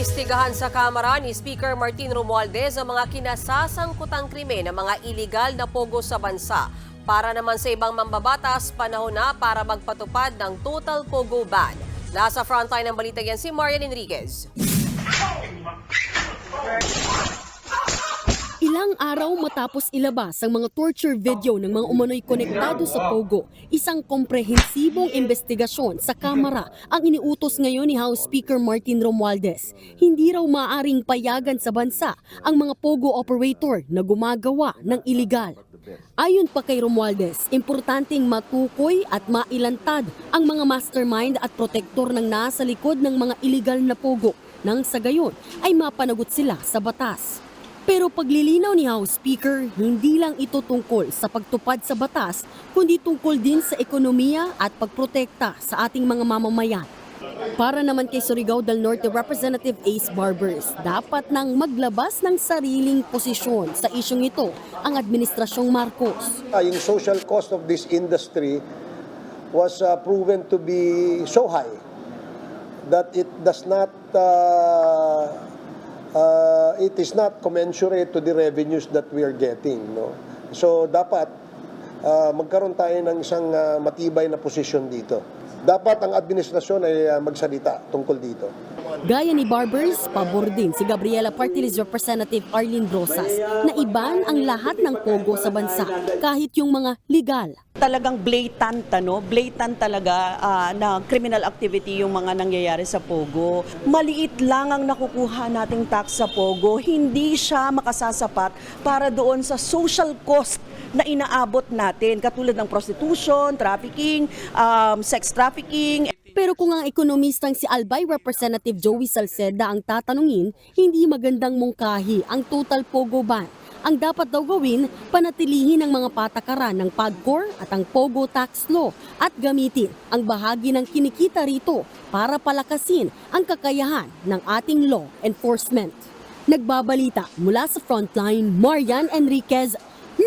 Iniimbestigahan sa Kamara ni Speaker Martin Romualdez ang mga kinasasangkutang krimen ng mga iligal na pogo sa bansa. Para naman sa ibang mambabatas, panahon na para magpatupad ng total pogo ban. Nasa frontline ng balita yan si Marian Enriquez. Ilang araw matapos ilabas ang mga torture video ng mga umano'y konektado sa Pogo, isang komprehensibong investigasyon sa Kamara ang iniutos ngayon ni House Speaker Martin Romualdez. Hindi raw maaring payagan sa bansa ang mga Pogo operator na gumagawa ng iligal. Ayon pa kay Romualdez, importanteng matukoy at mailantad ang mga mastermind at protektor ng nasa likod ng mga iligal na Pogo nang sa gayon ay mapanagot sila sa batas. Pero paglilinaw ni House Speaker, hindi lang ito tungkol sa pagtupad sa batas, kundi tungkol din sa ekonomiya at pagprotekta sa ating mga mamamayan. Para naman kay Surigao del Norte Representative Ace Barbers, dapat nang maglabas ng sariling posisyon sa isyong ito ang Administrasyong Marcos. Ah, yung social cost of this industry was uh, proven to be so high that it does not uh, uh, it is not commensurate to the revenues that we are getting no? So dapat uh, magkaroon tayo ng isang uh, matibay na posisyon dito dapat ang administrasyon ay uh, magsalita tungkol dito Gaya ni Barbers, pabor din si Gabriela Partilis Representative Arlene Rosas na iban ang lahat ng pogo sa bansa kahit yung mga legal. talagang blatant ano, blatant talaga ah, na criminal activity yung mga nangyayari sa Pogo. Maliit lang ang nakukuha nating tax sa Pogo, hindi siya makasasapat para doon sa social cost na inaabot natin katulad ng prostitution, trafficking, um, sex trafficking, Pero kung ang ekonomistang si Albay Representative Joey Salceda ang tatanungin, hindi magandang mungkahi ang total pogo ban. Ang dapat daw gawin, panatilihin ang mga patakaran ng PAGCOR at ang POGO tax law at gamitin ang bahagi ng kinikita rito para palakasin ang kakayahan ng ating law enforcement. Nagbabalita mula sa Frontline, Marian Enriquez,